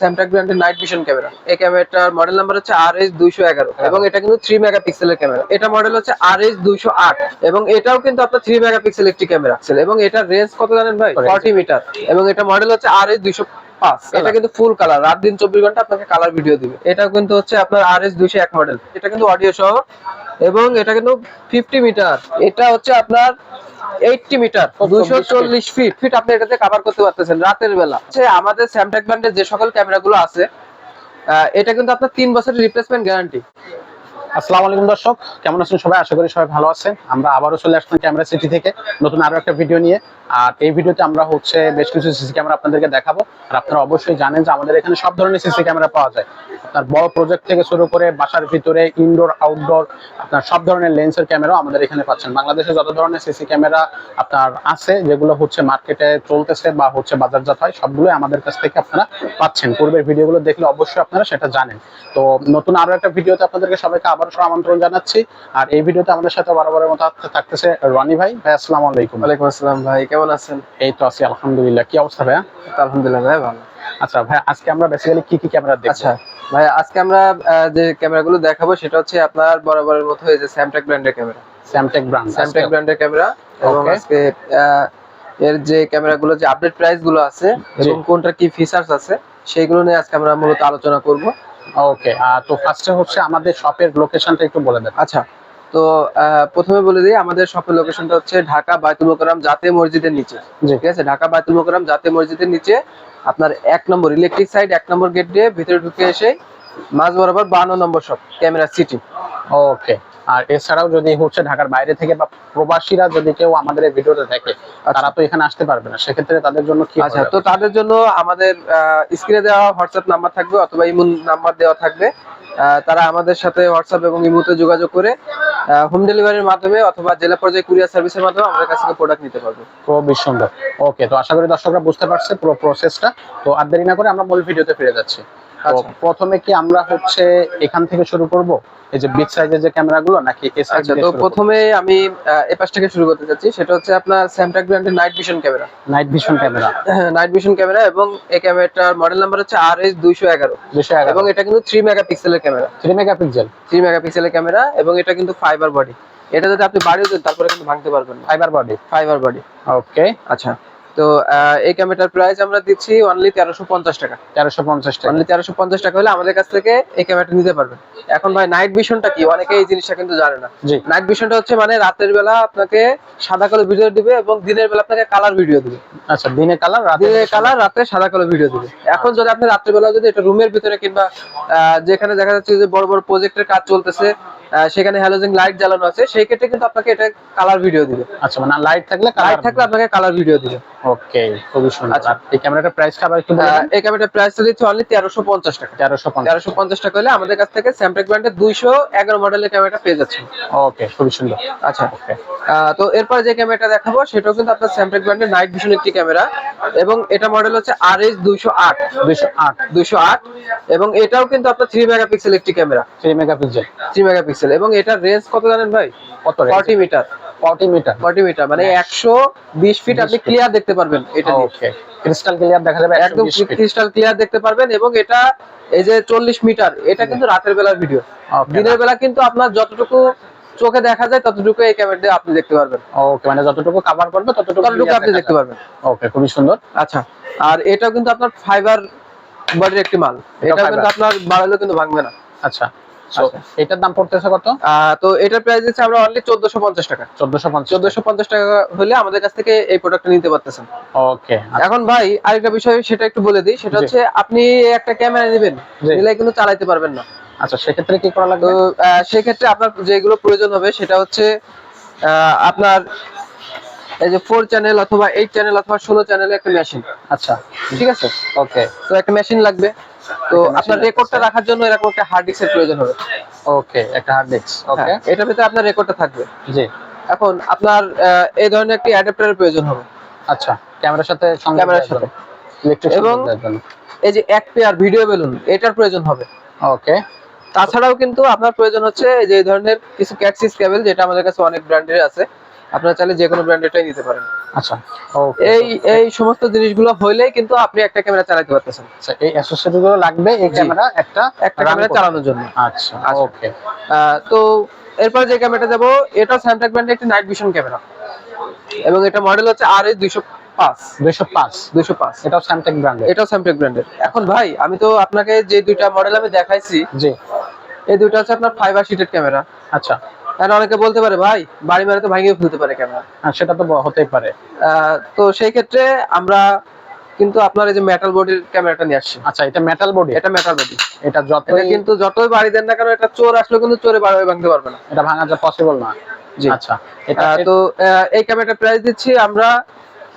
স্যামটাক ব্র্যান্ডের night vision camera এই ক্যামেরাটার model number হচ্ছে আর এস দুইশো এগারো এবং এটা কিন্তু থ্রি মেগাপিক্সেলের ক্যামেরা এটা মডেল হচ্ছে আর এস দুইশো আট এবং এটাও কিন্তু আপনার থ্রি মেগাপিক্সেল একটি ক্যামেরা এবং এটার রেঞ্জ কত জানেন ভাই? ফর্টি মিটার এবং এটা মডেল হচ্ছে আর এস দুইশো পাঁচ এটা কিন্তু ফুল কালার রাত দিন চব্বিশ ঘণ্টা আপনাকে কালার ভিডিও দিবে। এটাও কিন্তু হচ্ছে আপনার আর এস দুইশো এক মডেল এটা কিন্তু অডিও সহ এবং এটা কিন্তু ফিফটি মিটার এটা হচ্ছে আপনার এইটটি মিটার দুশো চল্লিশ ফিট ফিট আপনি এটাতে কভার করতে পারতেছেন রাতের বেলা। আমাদের স্যামটাক ব্র্যান্ডের যে সকল ক্যামেরাগুলো আছে এটা কিন্তু আপনার তিন বছরের রিপ্লেসমেন্ট গ্যারান্টি আসসালামু আলাইকুম দর্শক, কেমন আছেন সবাই? আশা করি সবাই ভালো আছেন। আমরা আবারও চলে আসলাম ক্যামেরা সিটি থেকে নতুন আরও একটা ভিডিও নিয়ে। আর এই ভিডিওতে আমরা হচ্ছে বেশ কিছু সিসি ক্যামেরা আপনাদেরকে দেখাবো। আর আপনারা অবশ্যই জানেন যে আমাদের এখানে সব ধরনের সিসি ক্যামেরা পাওয়া যায়। আপনার বড় প্রজেক্ট থেকে শুরু করে বাসার ভিতরে ইনডোর আউটডোর আপনার সব ধরনের লেন্সের ক্যামেরাও আমাদের এখানে পাচ্ছেন। বাংলাদেশে যত ধরনের সিসি ক্যামেরা আপনার আছে, যেগুলো হচ্ছে মার্কেটে চলতেছে বা হচ্ছে বাজারজাত হয়, সবগুলোই আমাদের কাছ থেকে আপনারা পাচ্ছেন। পূর্বের ভিডিওগুলো দেখলে অবশ্যই আপনারা সেটা জানেন। তো নতুন আরও একটা ভিডিওতে আপনাদেরকে সবাইকে আবারও আমন্ত্রণ জানাচ্ছি। আর এই ভিডিওতে আমাদের সাথে বরাবরের মতো থাকতে- থাকতেছে রনি ভাই। ভাই আসসালামু আলাইকুম। ওয়ালাইকুম আসসালাম ভাই কেমন আছেন? এই তো আছি আলহামদুলিল্লাহ। কি অবস্থা ভাইয়া? আলহামদুলিল্লাহ ভাই ভালো। আচ্ছা ভাই আজকে আমরা বেসিক্যালি কি কি ক্যামেরা দেখছি আচ্ছা ভাই আজকে আমরা যে ক্যামেরাগুলো দেখাবো সেটা হচ্ছে আপনার বরাবরের মতো এই যে স্যামটাক ব্র্যান্ডের ক্যামেরা স্যামটেক ব্র্যান্ড স্যামটাক ব্র্যান্ডের ক্যামেরা এবং আজকে এর যে ক্যামেরাগুলো যে আপডেট প্রাইসগুলো আছে এবং কোনটার কি ফিচার্স আছে সেইগুলো নিয়ে আজকে আমরা মূলত আলোচনা করব। ওকে তো ফার্স্টে হচ্ছে আমাদের শপের লোকেশনটা একটু বলে দেন। আচ্ছা তো প্রথমে বলে দিই আমাদের শপের লোকেশনটা হচ্ছে ঢাকা বাইতুল মোকাররম জাতে মসজিদের নিচে। ঠিক আছে? ঢাকা বাইতুল মোকাররম জাতে মসজিদের নিচে আপনার এক নম্বর ইলেকট্রিক সাইড এক নম্বর গেট দিয়ে ভিতরে ঢুকে এসে মাঝ বরাবর বান্ন number shop camera city okay আর এছাড়াও যদি হচ্ছে ঢাকার বাইরে থেকে বা প্রবাসীরা যদি কেউ আমাদের এই ভিডিওটা দেখে তারা তো এখানে আসতে পারবে না। সেক্ষেত্রে তাদের জন্য কি আচ্ছা তো তাদের জন্য আমাদের স্ক্রিনে দেওয়া হোয়াটসঅ্যাপ নাম্বার থাকবে অথবা ইমুন নাম্বার দেওয়া থাকবে। তারা আমাদের সাথে হোয়াটসঅ্যাপ এবং ইমুতে যোগাযোগ করে হোম ডেলিভারির মাধ্যমে অথবা জেলা পর্যায়ে কুরিয়ার সার্ভিসের মাধ্যমে আমাদের কাছ থেকে প্রোডাক্ট নিতে পারবে। খুবই সুন্দর। ওকে তো আশা করি দর্শকরা বুঝতে পারছে পুরো প্রসেসটা তো আর দেরি না করে আমরা মূল ভিডিওতে ফিরে যাচ্ছি। আচ্ছা। প্রথমে কি আমরা হচ্ছে এখান থেকে শুরু করব? এই যে বিগ সাইজের যে ক্যামেরাগুলো নাকি এ সাইজ আচ্ছা তো প্রথমে আমি এ পাশ থেকে শুরু করতে চাচ্ছি সেটা হচ্ছে আপনার স্যামটাক ব্র্যান্ডের night vision camera. Night vision camera. Night vision camera এবং এই ক্যামেরাটার মডেল নাম্বার হচ্ছে আর এস দুইশো এগারো। এবং এটা কিন্তু থ্রি মেগাপিক্সেলের ক্যামেরা। থ্রি মেগাপিক্সেল থ্রি মেগাপিক্সেলের ক্যামেরা এবং এটা কিন্তু ফাইবার বডি এটা যদি আপনি বাড়িও দেন তারপরে কিন্তু ভাঙতে পারবেন fibre body fibre body okay আচ্ছা। তো এই ক্যামেরাটার প্রাইস আমরা দিচ্ছি অনলি তেরোশো পঞ্চাশ টাকা। তেরোশো পঞ্চাশ টাকা। অনলি তেরোশো পঞ্চাশ টাকা হলে আমাদের কাছ থেকে এই ক্যামেরাটা নিতে পারবেন। এখন ভাই নাইট ভিশনটা কি? অনেকে এই জিনিসটা কিন্তু জানে না। নাইট ভিশনটা হচ্ছে মানে রাতের বেলা আপনাকে সাদা কালো ভিডিও দিবে এবং দিনের বেলা আপনাকে কালার ভিডিও দিবে। আচ্ছা দিনে কালার রাতে দিনের কালার রাতে সাদা কালো ভিডিও দিবে। এখন যদি আপনি রাত্রে বেলা যদি এটা রুমের ভিতরে কিংবা যেখানে দেখা যাচ্ছে যে বড় বড় প্রজেক্টের কাজ চলতেছে সেখানে হ্যালোজেন লাইট জ্বালানো আছে সেই ক্ষেত্রে কিন্তু আপনাকে এটা কালার ভিডিও দিবে। আচ্ছা মানে লাইট থাকলে লাইট থাকলে আপনাকে কালার ভিডিও দিবে। ওকে খুবই সুন্দর। আচ্ছা। এই ক্যামেরাটার প্রাইসটা আবার একটু এই ক্যামেরাটার প্রাইস দিচ্ছে অনলি তেরোশো পঞ্চাশ টাকা। তেরোশো পঞ্চাশ। তেরোশো পঞ্চাশ টাকা হলে আমাদের কাছ থেকে স্যামটেক ব্র্যান্ডের দুইশো এগারো মডেলের ক্যামেরাটা পেয়ে যাচ্ছেন। ওকে খুবই সুন্দর। আচ্ছা। ওকে তো এরপর যে ক্যামেরাটা দেখাবো সেটাও কিন্তু আপনার স্যামটেক ব্র্যান্ডের নাইট ভিশন একটি ক্যামেরা এবং এটা মডেল হচ্ছে আর এস দুইশো আট। দুইশো আট। দুইশো আট। এবং এটাও কিন্তু আপনার থ্রি মেগাপিক্সেল একটি camera three megapixel three megapixel এবং এটার রেঞ্জ কত জানেন ভাই? কত forty metre forty metre forty metre মানে একশো বিশ ফিট আপনি ক্লিয়ার দেখতে পারবেন এটা ওকে ক্রিস্টাল ক্লিয়ার দেখা যাবে একদম ক্রিস্টাল ক্লিয়ার দেখতে পারবেন এবং এটা এই যে চল্লিশ মিটার এটা কিন্তু রাতের বেলার ভিডিও দিনের বেলা কিন্তু আপনার যতটুকু চোখে দেখা যায় ততটুকু এই ক্যামেরা দিয়ে আপনি দেখতে পারবেন। ওকে মানে যতটুকু কভার করবে ততটুকু ততটুকু আপনি দেখতে পারবেন। ওকে খুবই সুন্দর। আচ্ছা আর এটাও কিন্তু আপনার ফাইবার বডির একটি মাল। এটা কিন্তু আপনার বাড়ালেও কিন্তু ভাঙবে না। আচ্ছা। আচ্ছা। এটার দাম পড়তেছে কত? তো এটার প্রাইস দিচ্ছে আমরা অনলি চোদ্দশো পঞ্চাশ টাকা। চোদ্দশো পঞ্চাশ চোদ্দশো পঞ্চাশ টাকা হলে আমাদের কাছ থেকে এই প্রোডাক্টটা নিতে পারতেছেন। ওকে এখন ভাই আরেকটা বিষয় সেটা একটু বলে দিই। সেটা হচ্ছে আপনি একটা ক্যামেরা নেবেন নিলে কিন্তু পারবেন না। আচ্ছা সেক্ষেত্রে কি করা লাগবে? সেক্ষেত্রে আপনার যেগুলো প্রয়োজন হবে সেটা হচ্ছে আপনার এই যে ফোর চ্যানেল অথবা এইট চ্যানেল অথবা ষোলো চ্যানেল একটা মেশিন আচ্ছা। ঠিক আছে? ওকে তো একটা মেশিন লাগবে। তো আপনার রেকর্ডটা রাখার জন্য এরকম একটা হার্ড ডিস্কের প্রয়োজন হবে। ওকে একটা হার্ড ডিস্ক ওকে এটার ভিতরে আপনার রেকর্ডটা থাকবে। জি। এখন আপনার এই ধরনের একটি অ্যাডাপ্টারের প্রয়োজন হবে। আচ্ছা ক্যামেরার সাথে ক্যামেরার সাথে। ইলেকট্রিক এবং এই যে এক পেয়ার ভিডিও বেলুন এটার প্রয়োজন হবে। ওকে তাছাড়াও কিন্তু আপনার প্রয়োজন হচ্ছে এই যে এই ধরনের কিছু ক্যাটসিস কেবল যেটা আমাদের কাছে অনেক ব্র্যান্ডের আছে। আপনারা চাইলে যে কোনো ব্র্যান্ডেরটাই নিতে পারেন। আচ্ছা এই এই সমস্ত জিনিসগুলো হইলেই কিন্তু আপনি একটা ক্যামেরা চালাতে পারতেছেন। আচ্ছা এই লাগবে এই ক্যামেরা একটা একটা ক্যামেরা চালানোর জন্য। আচ্ছা আচ্ছা। ওকে তো এরপর যে ক্যামেরাটা যাব এটা স্যামসাং ব্র্যান্ডের একটি নাইট ভিশন ক্যামেরা এবং এটা মডেল হচ্ছে আর এস দুইশো পাঁচ। 205 দুইশো পাঁচ। এটাও স্যামসাং ব্র্যান্ডের এটাও স্যামসাং ব্র্যান্ডের এখন ভাই আমি তো আপনাকে যে দুইটা মডেল আমি দেখাইছি জি। এই দুইটা হচ্ছে আপনার ফাইবার শিটের ক্যামেরা আচ্ছা। এখন অনেকে বলতে পারে ভাই বাড়ি মারে তো ভাঙিয়ে ফেলতে পারে ক্যামেরা হ্যাঁ, সেটা তো হতেই পারে। তো সেই ক্ষেত্রে আমরা কিন্তু আপনার এই যে মেটাল বডির ক্যামেরাটা নিয়ে আসছি। আচ্ছা এটা মেটাল বডি এটা মেটাল বডি এটা এটা যতই কিন্তু যতই বাড়ি দেন না কেন এটা চোর আসলে কিন্তু চোরে বাড়ি ভাঙতে পারবে না। এটা ভাঙা যা পসিবল না। জি। আচ্ছা এটা তো এই ক্যামেরাটার প্রাইস দিচ্ছি আমরা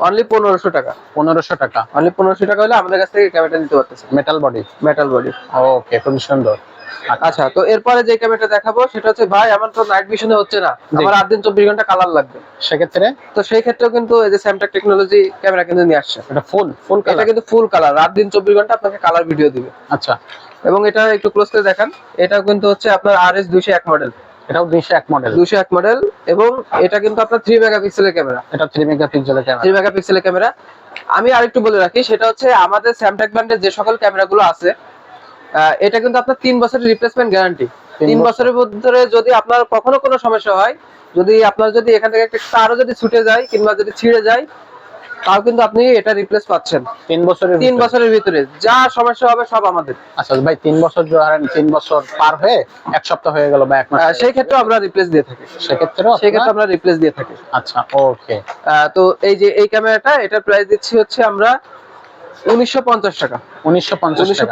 অনলি পনেরোশো টাকা। পনেরোশো টাকা। অনলি পনেরোশো টাকা হলে আমাদের কাছ থেকে ক্যামেরাটা নিতে পারতেছে। Metal body metal body okay খুবই সুন্দর। আচ্ছা। আচ্ছা তো এরপরে যে ক্যামেরাটা দেখাবো সেটা হচ্ছে ভাই আমার তো নাইট ভিশনে হচ্ছে না। আমার আট দিন চব্বিশ ঘণ্টা কালার লাগবে। সেক্ষেত্রে? তো সেই ক্ষেত্রেও কিন্তু এই যে স্যামটাক টেকনোলজি ক্যামেরা কিন্তু নিয়ে আসছে। এটা ফুল ফুল এটা কিন্তু ফুল কালার রাত দিন চব্বিশ ঘণ্টা আপনাকে কালার ভিডিও দিবে। আচ্ছা। এবং এটা একটু ক্লোজ করে দেখান। এটা কিন্তু হচ্ছে আপনার আর এস দুইশো এক মডেল এটাও দুইশো এক মডেল দুইশো এক মডেল এবং এটা কিন্তু আপনার থ্রি মেগাপিক্সেলের ক্যামেরা এটা থ্রি মেগাপিক্সেলের ক্যামেরা থ্রি মেগাপিক্সেলের ক্যামেরা আমি আরেকটু বলে রাখি সেটা হচ্ছে আমাদের স্যামটাক ব্র্যান্ডের যে সকল ক্যামেরাগুলো আছে এটা কিন্তু আপনার তিন বছরের রিপ্লেসমেন্ট গ্যারান্টি তিন বছরের মধ্যে যদি আপনার কখনো কোনো সমস্যা হয় যদি আপনার যদি এখান থেকে একটা তারও যদি ছুটে যায় কিংবা যদি ছিঁড়ে যায় তাও কিন্তু আপনি এটা রিপ্লেস পাচ্ছেন। তিন বছরের তিন বছরের ভিতরে। যা সমস্যা হবে সব আমাদের। আচ্ছা ভাই তিন বছর ধরেন তিন বছর পার হয়ে এক সপ্তাহ হয়ে গেল বা এক মাস সেই ক্ষেত্রে আমরা রিপ্লেস দিয়ে থাকি। আমরা রিপ্লেস দিয়ে থাকি। আচ্ছা ওকে তো এই যে এই ক্যামেরাটা এটার প্রাইস দিচ্ছি হচ্ছে আমরা উনিশশো পঞ্চাশ টাকা। উনিশশো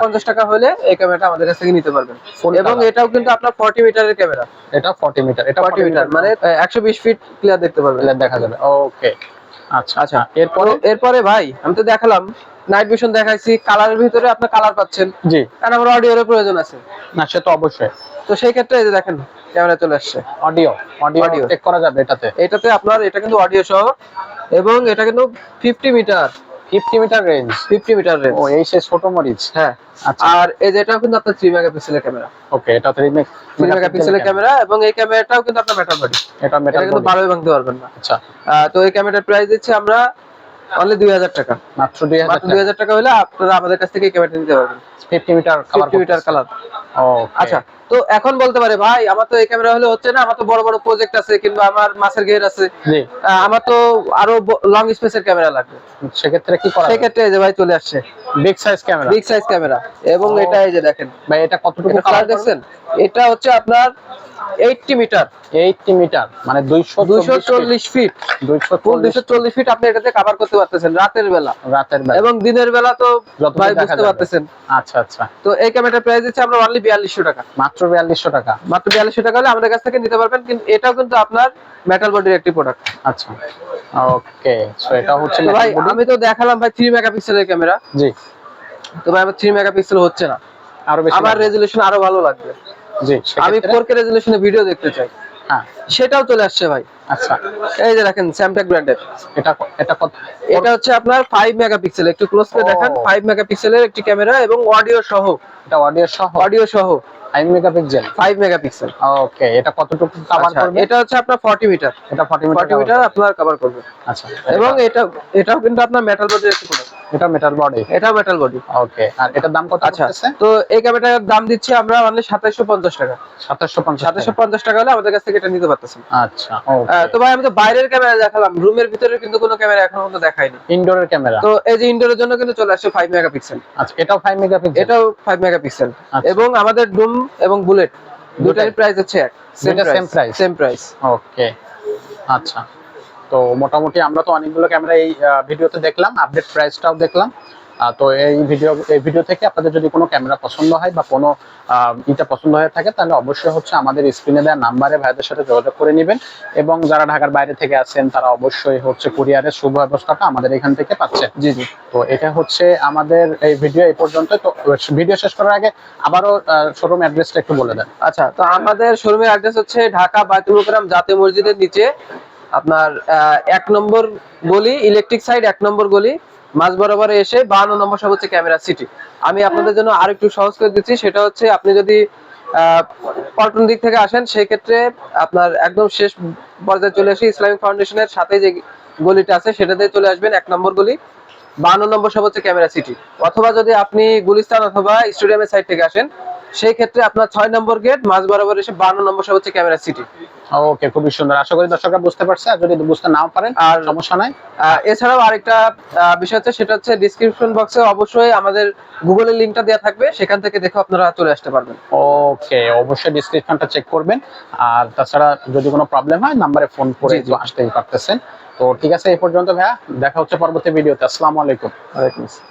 পঞ্চাশ টাকা। হলে এই ক্যামেরাটা আমাদের কাছ থেকে নিতে পারবেন। এবং এটাও কিন্তু আপনার ফর্টি মিটারের ক্যামেরা। এটা ফর্টি মিটার এটা ফর্টি মিটার মানে একশো বিশ ফিট ক্লিয়ার দেখতে পারবেন। দেখা যাবে। ওকে আচ্ছা আচ্ছা এরপরে? এরপরে ভাই আমি তো দেখালাম নাইট ভিশন দেখাইছি কালারের ভিতরে আপনার কালার পাচ্ছেন। জি। কারণ আমার অডিওর প্রয়োজন আছে। না সে তো অবশ্যই। তো সেই ক্ষেত্রে এই যে দেখেন ক্যামেরা চলে আসছে। Audio audio. চেক করা যাবে এটাতে। এটাতে আপনার এটা কিন্তু অডিও সহ এবং এটা কিন্তু fifty metre fifty metre range fifty metre range ও এই সে ছোট মরিচ হ্যাঁ। আচ্ছা। আর এই যেটাও কিন্তু আপনার থ্রি মেগাপিক্সেলের ক্যামেরা ওকে এটা থ্রি থ্রি মেগাপিক্সেলের ক্যামেরা এবং এই ক্যামেরাটাও কিন্তু আপনার মেটাল বডি এটা এটা মেটাল কিন্তু ভালোই ভাঙতে পারবেন না আচ্ছা। তো এই ক্যামেরাটার প্রাইস দিচ্ছি আমরা অনলি দুই হাজার টাকা। মাত্র টাকা। হলে আপনারা আমাদের কাছ থেকে ক্যামেরাটা নিতে পারবেন। Fifty metre colour fifty metre colour আচ্ছা তো এখন বলতে পারে ভাই আমার তো এই ক্যামেরা হলে হচ্ছে না আমার তো বড় বড় প্রজেক্ট আছে কিংবা আমার মাছের ঘের আছে। আমার তো আরও লং স্পেসের ক্যামেরা লাগবে। সেক্ষেত্রে কি করা সেক্ষেত্রে যে ভাই চলে আসছে। Big size camera big size camera এবং এটা এই যে দেখেন ভাই এটা কতটুকু কালার দেখছেন? এটা হচ্ছে আপনার এইটটি মিটার এইটটি মিটার মানে দুইশো দুইশো চল্লিশ ফিট দুইশো ফুল দুইশো চল্লিশ ফিট আপনি এটাতে কভার করতে পারতেছেন রাতের বেলা। রাতের বেলা। এবং দিনের বেলা তো ভাই বুঝতে পারতেছেন। আচ্ছা আচ্ছা। তো এই ক্যামেরাটার প্রাইস দিচ্ছে আমরা অনলি বিয়াল্লিশশো টাকা। মাত্র বিয়াল্লিশশো টাকা। মাত্র বিয়াল্লিশশো টাকা হলে আমাদের কাছ থেকে নিতে পারবেন কিন্তু এটাও কিন্তু আপনার মেটাল বডির একটি প্রোডাক্ট আচ্ছা। ওকে সো এটা হচ্ছে ভাই আমি তো দেখালাম ভাই থ্রি মেগাপিক্সেলের ক্যামেরা জি। তো ভাই আমার থ্রি মেগাপিক্সেল হচ্ছে না। আরও বেশি আমার। রেজুলেশন আরও ভালো লাগবে। জি আমি ফোর কে রেজুলেশনে ভিডিও দেখতে চাই। হ্যাঁ। সেটাও চলে আসছে ভাই। আচ্ছা। এই যে দেখেন স্যামটাক ব্র্যান্ডের এটা এটা কত? এটা হচ্ছে আপনার ফাইভ মেগাপিক্সেল একটু ক্লোজ করে দেখেন দেখান ফাইভ মেগাপিক্সেলের একটি ক্যামেরা এবং অডিও সহ। এটা অডিও সহ। অডিও সহ। Five megapixel five megapixel okay এটা কতটুকু কভার করবে? এটা হচ্ছে আপনার ফর্টি মিটার এটা 40 মিটার ফর্টি মিটার আপনার কভার করবে। আচ্ছা এবং এটা এটাও কিন্তু আপনার মেটাল বডির একটি প্রোডাক্ট এটা মেটাল বডি এটাও মেটাল বডি ওকে আর এটার দাম কত আচ্ছা তো এই ক্যামেরাটার দাম দিচ্ছি আমরা সাতাইশশো পঞ্চাশ টাকা। 2750 সাতাইশশো পঞ্চাশ টাকা হলে আমাদের কাছ থেকে এটা নিতে পারতেছেন। আচ্ছা তো ভাই আমি তো বাইরের ক্যামেরা দেখালাম। রুমের ভিতরে কিন্তু কোনো ক্যামেরা এখনও পর্যন্ত দেখাইনি ইনডোরের ক্যামেরা তো এই যে ইনডোরের জন্য কিন্তু চলে আসছে ফাইভ মেগাপিক্সেল আচ্ছা এটাও 5 মেগাপিক্সেল এটাও ফাইভ মেগাপিক্সেল আচ্ছা। এবং আমাদের ডুম এবং বুলেট দুটোই। প্রাইস হচ্ছে এক। Same price same price okay আচ্ছা। তো মোটামুটি আমরা তো অনেকগুলো ক্যামেরা এই ভিডিওতে দেখলাম আপডেট প্রাইসটাও দেখলাম। তো এই ভিডিও এই ভিডিও থেকে আপনাদের যদি কোনো ক্যামেরা পছন্দ হয় বা কোনো ইটা পছন্দ হয়ে থাকে তাহলে অবশ্যই হচ্ছে আমাদের স্ক্রিনে দেওয়া নাম্বারে ভাইদের সাথে যোগাযোগ করে নেবেন। এবং যারা ঢাকার বাইরে থেকে আছেন তারা অবশ্যই হচ্ছে কুরিয়ারের সুব্যবস্থাটা আমাদের এখান থেকে পাচ্ছেন। জি জি। তো এটা হচ্ছে আমাদের এই ভিডিও এই পর্যন্ত। তো ভিডিও শেষ করার আগে আবারও শোরুম অ্যাড্রেসটা একটু বলে দেন। আচ্ছা তো আমাদের শোরুমের অ্যাড্রেস হচ্ছে ঢাকা বায়তুল মোকাররম জাতীয় মসজিদের নিচে আপনার এক নম্বর গলি ইলেকট্রিক সাইড এক নম্বর গলি। মাঝ বরাবর এসে বাহান্ন নম্বর সব হচ্ছে ক্যামেরা সিটি। আমি আপনাদের জন্য আর একটু সহজ করে দিচ্ছি, সেটা হচ্ছে আপনি যদি পল্টন দিক থেকে আসেন সেই ক্ষেত্রে আপনার একদম শেষ পর্যায়ে চলে আসি ইসলামিক ফাউন্ডেশনের সাথে যে গলিটা আছে সেটাতে চলে আসবেন এক নম্বর গলি। বাহান্ন নম্বর সব হচ্ছে ক্যামেরা সিটি। অথবা যদি আপনি গুলিস্তান অথবা স্টেডিয়ামের সাইড থেকে আসেন সেই ক্ষেত্রে আপনার ছয় নম্বর গেট মাঝ বরাবর এসে বান্ন নম্বর সব হচ্ছে ক্যামেরা সিটি ওকে খুবই সুন্দর। আশা করি দর্শকরা বুঝতে পারছে আর যদি বুঝতে নাও পারেন আর সমস্যা নাই। এছাড়াও আরেকটা বিষয় হচ্ছে সেটা হচ্ছে ডিসক্রিপশন বক্সে অবশ্যই আমাদের গুগলের লিঙ্কটা দেওয়া থাকবে সেখান থেকে দেখে আপনারা চলে আসতে পারবেন। ওকে অবশ্যই ডিসক্রিপশনটা চেক করবেন। আর তাছাড়া যদি কোনো প্রবলেম হয় নাম্বারে ফোন করে। আসতেই পারতেছেন। তো ঠিক আছে এই পর্যন্ত ভাইয়া দেখা হচ্ছে পরবর্তী ভিডিওতে। আসসালামু আলাইকুম। ওয়ালাইকুম আসসালাম।